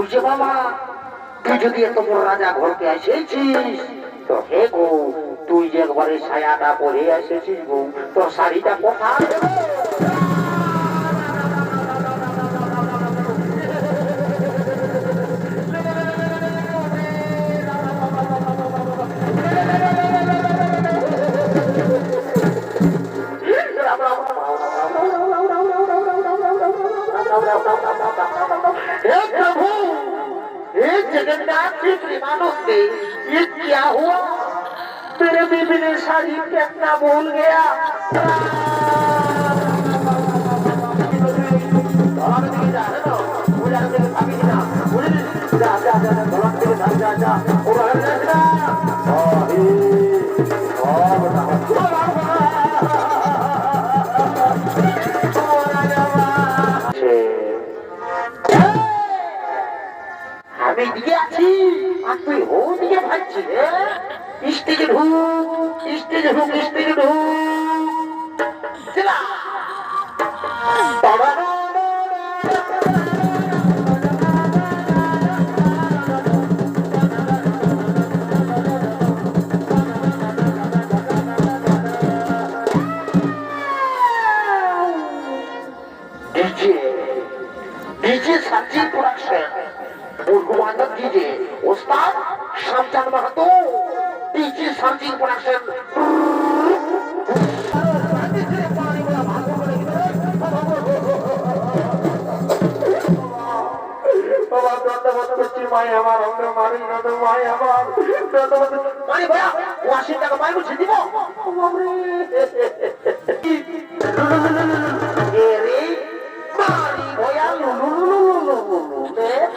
তুই যে বাবা তুই যদি এত বড় রাজা ঘরকে এসেছিস। তো হে গো, তুই যে একবারে ছায়াটা পরে এসেছিস গো, তোর শাড়িটা কোথায় जगन्नाथ जी विमानों से ये क्या हुआ तेरे बीबी ने शादी कहना भूल गया और जा रहे हो ডিজে সার্জি প্রোডাকশন পূর্ববান্ধব ডিজে ওস্তাদ শামচাঁদ মাহাতো ডিজে সার্জি প্রোডাকশন মাই আমার অঙ্গ মারি নদ মাই আমার মারি ভাইয়া, ও আশি টাকা মাই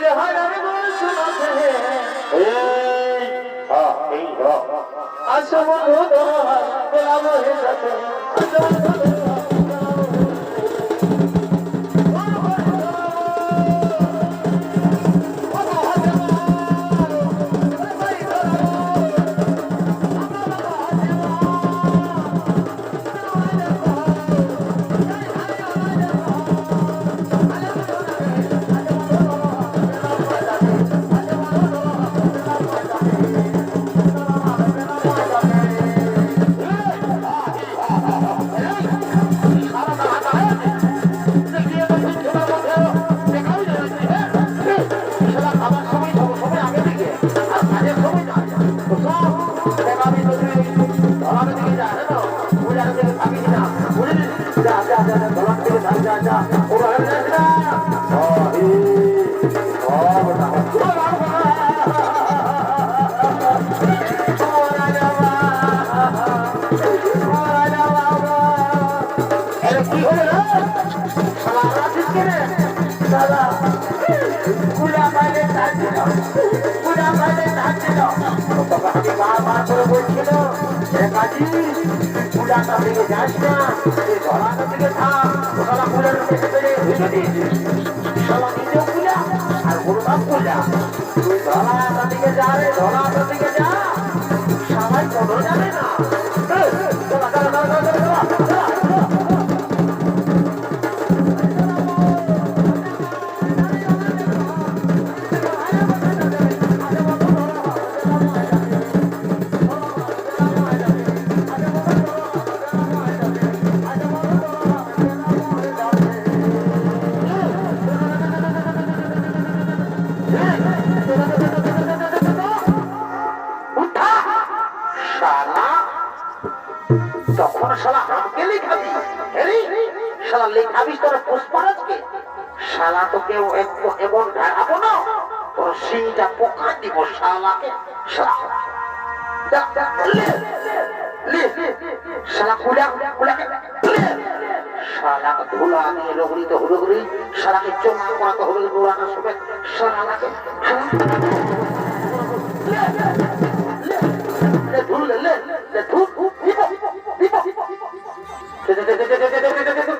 ও কমক হচ্ছে মা। তুমি ধরে ধরে আমায় দেখো, কৃষ্ণাতে হই এ ভঞ্জরে ধরে ওনায় দেখো কৃষ্ণ হই ওই হয় আমি যাস না ধরাটা দিকে থাক শালা পুরের পেটে শালা লেখা বিস্তর পুষ্পারাজকে শালা তোকে এমন ঢাকাবো না তোর সিংটা পোকা দিব শালাকে শালা কুলা কুলাকে। শালাকে ধুলা নিয়ে রগড়িতে হুড়ুগুড়ি শালাকে চোমা করাতে হলে নোড়াটা সবে শালাকে ধুল লে ধুল দিব দিব দে দে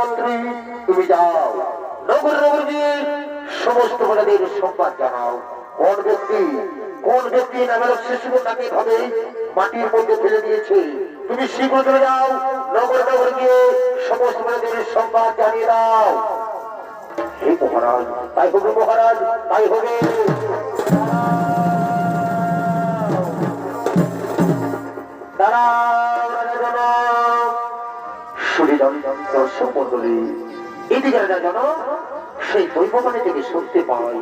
মন্ত্রী তুমি যাও। নগর নগর গিয়ে সমস্ত প্রজাদের সংবাদ জানাও। কোন ব্যক্তি কোন ব্যক্তি নামের শিশু তাকে ভাবে মাটির মধ্যে ফেলে দিয়েছে? তুমি শীঘ্র যাও। নগর নগর গিয়ে সমস্ত প্রজাদের সংবাদ জানিয়ে দাও। হে মহারাজ, তাই হবে মহারাজ, তাই হবে। জনক রাজা জনক সেই থেকে পাই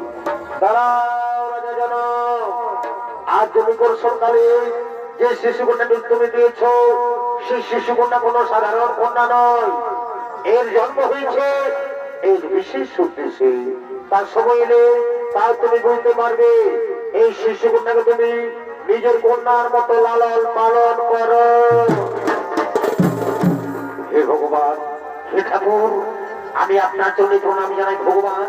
রাজা জনক আজ তুমি যে শিশু তুমি দিয়েছ সেই শিশু কন্যা কোনো সাধারণ কন্যা নয়। এর জন্ম হয়েছে এর বিশেষ উদ্দেশ্যে। তার সময় এলে তা তুমি বুঝতে পারবে, এই শিশু কন্যাকে তুমি নিজের কন্যার মতো লালন পালন করো। হে ভগবান, হে ঠাকুর, আমি আপনার জন্য প্রণাম জানাই ভগবান।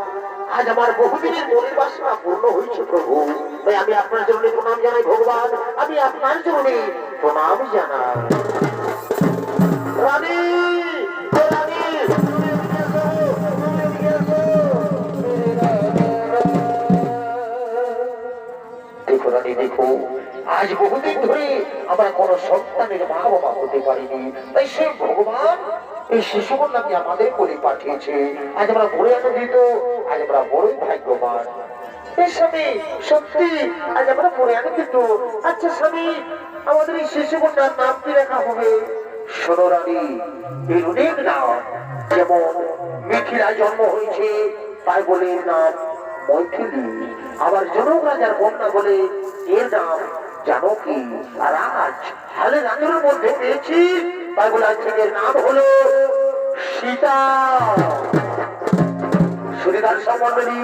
আজ আমার বহুদিনের মনের বাসনা পূর্ণ হয়েছে প্রভু। তাই আমি আপনার জন্য প্রণাম জানাই ভগবান। আমি আপনার জন্য প্রণাম জানাই। রানী আজ বহুদিন ধরে আমরা কোন সন্তানের মা বাবা হতে পারিনি। তাই সে ভগবান এই শিশু কন্যাকে আমাদের কোলে পাঠিয়েছে। আজ আমরা বড় আনন্দিত, আজ আমরা বড়ই ভাগ্যবান। আচ্ছা আবার জনক রাজার বন্যা বলে এর নাম জানো কি? আর আজ হালে রাজের মধ্যে পেয়েছি। বলে থেকে নাম হলো সীতা। সুরিদার সম্বন্ধী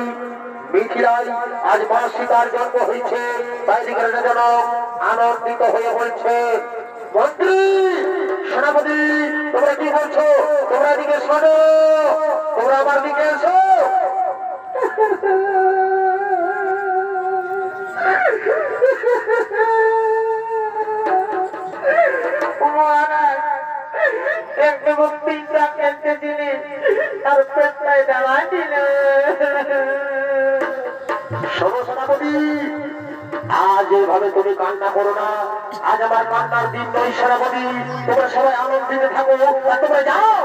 মিথিলাই, আজ মা সীতার জন্ম হয়েছে। তাই রাজাজনক আনন্দিত হয়ে বলছে, মন্ত্রী, সেনাপতি, তোমরা কি বলছো? তোমরা দিকে শোনো তোমরা আমার দিকে এসো। আজ এভাবে তুমি কান্না করো না। আজ আমার কান্নার দিন নয় সেনাপতি। তোমরা সবাই আনন্দিত থাকো আর তোমরা যাও।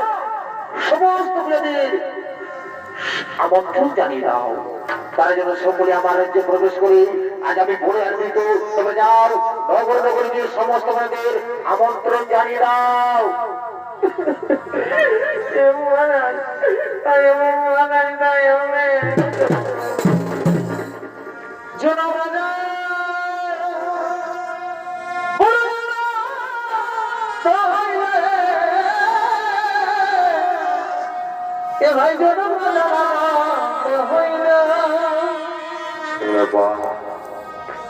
সমস্ত মেয়েদের আমন্ত্রণ জানিয়ে দাও। তারা যেন সকলে আমার রাজ্যে প্রবেশ করে আজ আমি ঘুরে আনন্দিত। তবে যাও নগর নগরীর সমস্ত মেয়েদের আমন্ত্রণ জানিয়ে দাও। জনপ্রজা ভাই জন হইল।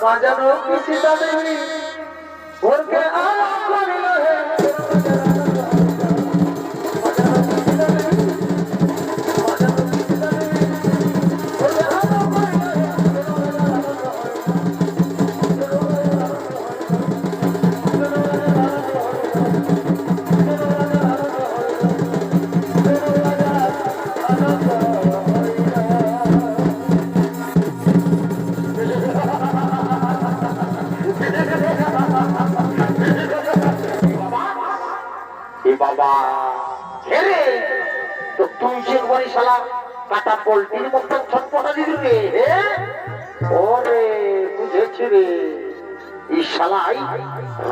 সাজানো কিছু তাদের ভোরকে আলো করিল হে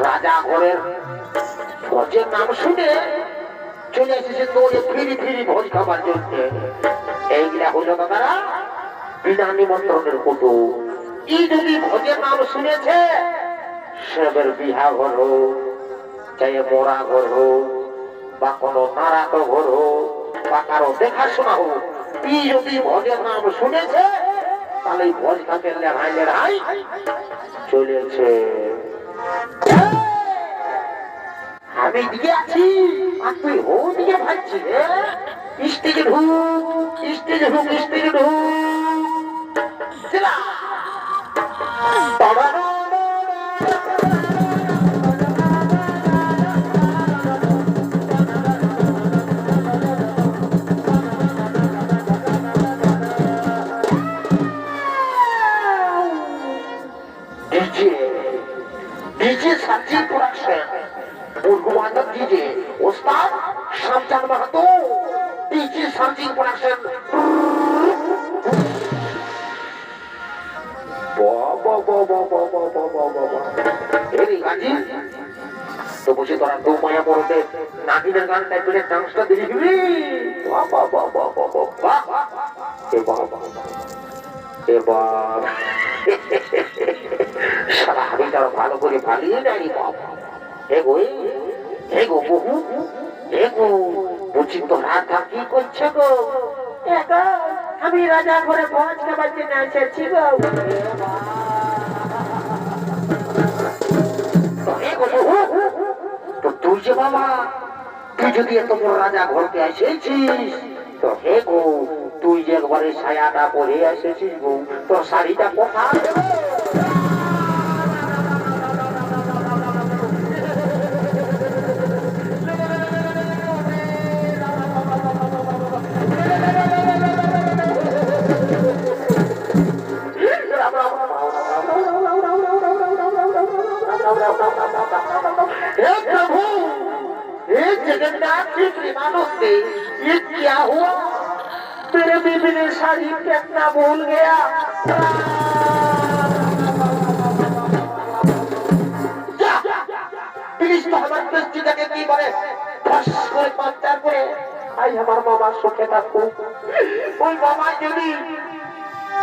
রাজা ঘরের ভোজের নাম শুনে চলে এসেছে দৌড়ে ফিরি ফিরি ভোজ খাবার জন্য। এইগুলা হলো দাদারা, বিনা নিমন্ত্রণের কত ই যদি ভোজের নাম শুনেছে, সেবের বিহা ঘর হোক মোরা ঘর হোক, বা কোনো নারাত ঘর হোক, বা কারও দেখাশোনা হোক ই যদি ভোজের নাম শুনেছে, তাহলে ভোজ খাতে চলেছে। আমি দিয়ে আছি। আর তুই ও দিকে ভাবছি রে স্টেজে ঢুক স্টেজে ঢুক স্টেজে ঢুক। বাবা বসে তোরা মায়া পড়তে গান ডান্সটা এবার সারা তার ভালো করে কি করছে গো? আমি রাজা ঘরে জন্য এসেছি গো বহু সূর্য বাবা তুই যদি এত বড় রাজা ঘরকে এসেছিস তো হে গো, তুই যে একবারে ছায়াটা পরে এসেছিস গো তোর শাড়িটা কোথায় Yeah. जगन्नाथ जी प्रेमानंदे ये क्या हुआ मेरे बीबी ने शादी कितना भूल गया যা প্লিজ তো আমার দৃষ্টিটাকে কি বলে ফস করে পাঞ্চার করে আই আমার মামা সুখে থাকুক ওই মামা যদি তুই যে মামা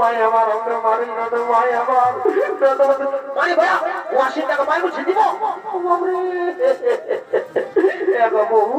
মাই আমার অঙ্গ মারি না তো মাই আমার মারি ভয়া ও টাকা পাই বলছে দিব বহু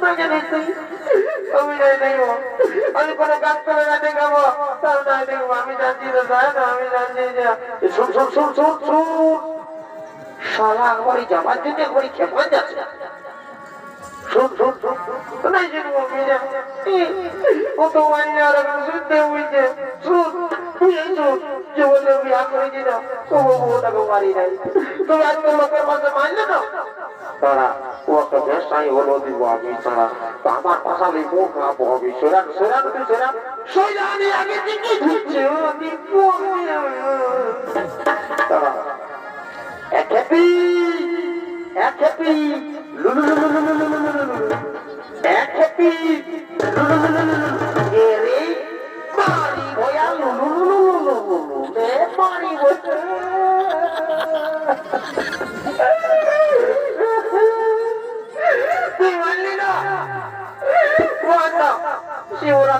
না তুই আমি নাই দেখব। আমি কোনো কাজ করে না দেখাবো। তাও নাই দেখব। আমি জানছি তো না আমি জানছি যে শুন শুন শুন শুন শুন। শালা একবারই যাবার জন্য একবারই খেপান যাচ্ছে। শুন শুন শুন। নাই জানব আমি জানি কত মানি আর শুনতে বুঝছে শুন না তুমি আজকে লোকের মাঝে মারলে না তারা ও একটা হলো দিব আমি ছাড়া তো আমার ভাষা লিখব না বহবি সেরান সেরান তুই সেরান সোজানি আগে দিকে ঢুকছে ও দিব্য তারা এক হ্যাপি এক হ্যাপি লুলু লুলু লুলু লুলু লুলু লুলু লুলু লুলু লুলু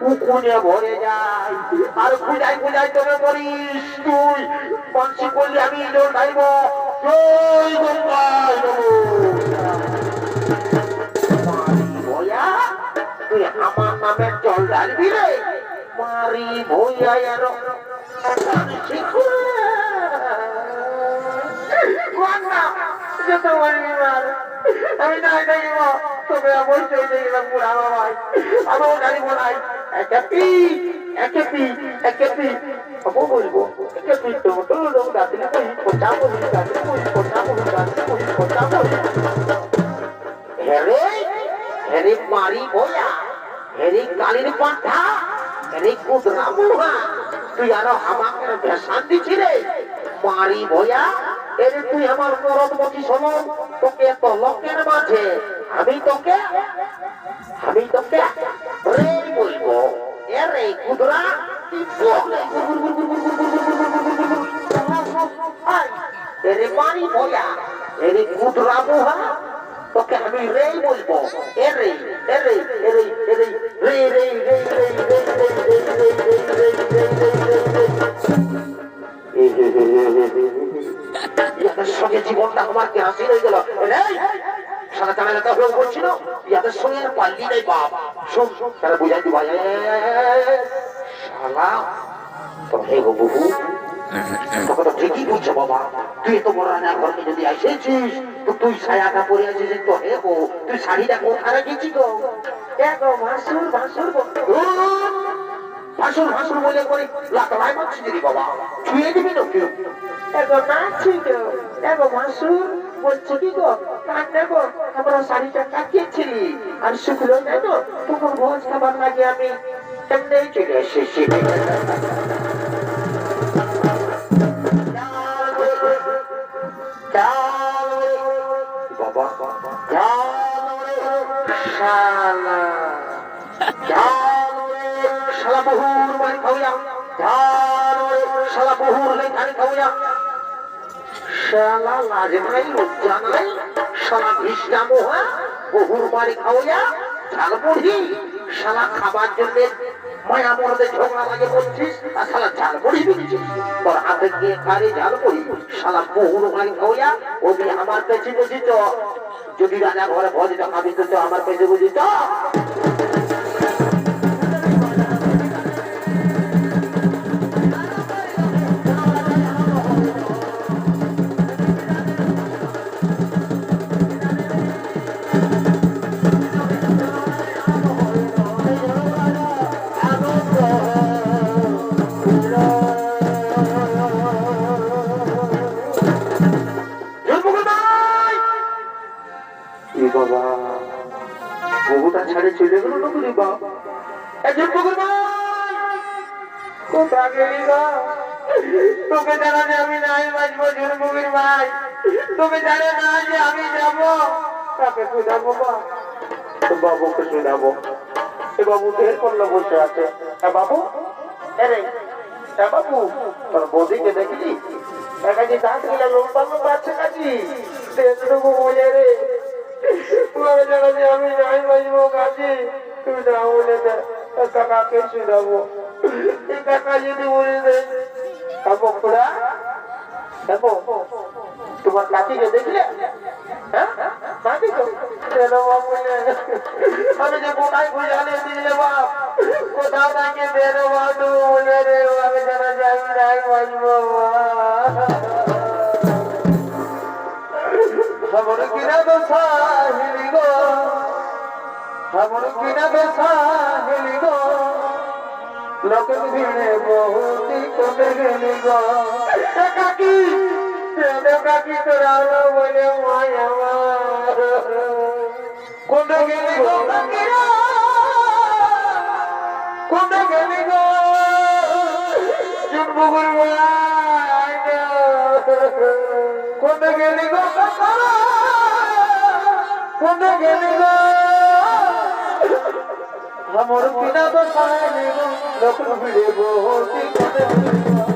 উকুনে ভরে যায় আর খুঁজাই খুঁজাই তোকে করিস তুই মানসিক করলে আমি ঢাইব জয় আমার নামে জল রে মারি না, মার। আমি দেখব তবে অবশ্যই দেখলাম বুড়া বাবাই। আমিও জানিব নাই। একে পি একে পি একে পি আবো বলব, একে পি তো তো তো দাদিলে কই কোচা বলি দাদিলে কই কোচা বলি দাদিলে কই কোচা বলি হেরে হেরে মারি ভয়া হেরে কালির পাঠা হেরে কুদরা মুহা তুই আরও আমাকে ভেসান দিছি রে, মারি মাঝে। আমি তোকে আমি তোকে বলব এরে কুদরা তুই বলে এরে মারি ভয়া এরে কুদরা মুহা তোকে আমি রে বলব এ রে এ রে রে রে রে রে রে জীবনটা আমার কি হাসি হয়ে গেল সারা তো হয়ে বলছিল, ইয়াদের সঙ্গে আর নেই বাপ। শোন, তারা বুঝাই দিবা শালা তো হে গো বহু বাবা। তুই তো তো তুই ছায়াটা পরে আছিস তো হে গো। তুই শাড়িটা কোথায় রেখেছি বলে করে লাতলায় মারছি ছুঁয়ে দিবি তো। কেউ এগো ভাসুর, বলছি কি গো? কান্না গো আমরা শাড়িটা কাটিয়েছিলি আর শুকলো না তো তখন ভোজ খাবার লাগে আমি এমনি চলে এসেছি শালা বহুর বাড়ি খাওয়া শালা বহুর লাই খাওয়া বাড়ি বুড়ি খাবার জন্য মায়া মরদে ঝগড়া লাগে বলছিস, আর শালা ঝাল মুড়ি দিচ্ছিস। তোর হাতে গিয়ে খালি ঝাল মুড়ি শালা বহুর আমার পেছি বুঝি যদি রাজা ঘরে ভজিটা খাবি তো আমার পেছে বুঝি তো বাবা। বহুটা ছাড়ে চলে গেল না বুঝি বা কোথা গেলি গো? তোকে জানা যে আমি নাই, বাঁচবো ঝুরমুগির ভাই। তোকে জানে না যে আমি যাব। তাকে শুধাবো বাবুকে শুধাবো। এ বাবু ঢের করল বসে আছে। হ্যাঁ বাবু? এরে হ্যাঁ বাবু, তোর বৌদিকে দেখলি? দাঁত গেলে লম্বা লম্বা আছে কাজি রে। তোমাকে জানা যে আমি নাই বাঁচবো কাজি। তুমি না বলে কাকাকে শুধাবো এই কাকা যদি বলে দে। কাকু খুড়া দেখো, তোমার কাকিকে দেখলে হ্যাঁ? আমি যে কোথায় খুঁজালে দিলে বাপ কোথাও তাকে বেরো বাবু বলে রে আমি জানা যে আমি নাই বাঁচবো খবর কিনা তো সাহিলি গো। খবর কিনা তো সাহিলি গো। লোকের ভিড়ে বহুতি কমে গেলি গো। কাকি! কাকি তোরা বলে মায় কোনে গেলি গো কাকিরা! কোনে গেলি গো। চুনবুগুর কোনে গেলি গো কাকারা কোনে গেলি গো। আমার পিনা তো সাহেব লোক ভিড়ে বসে কথা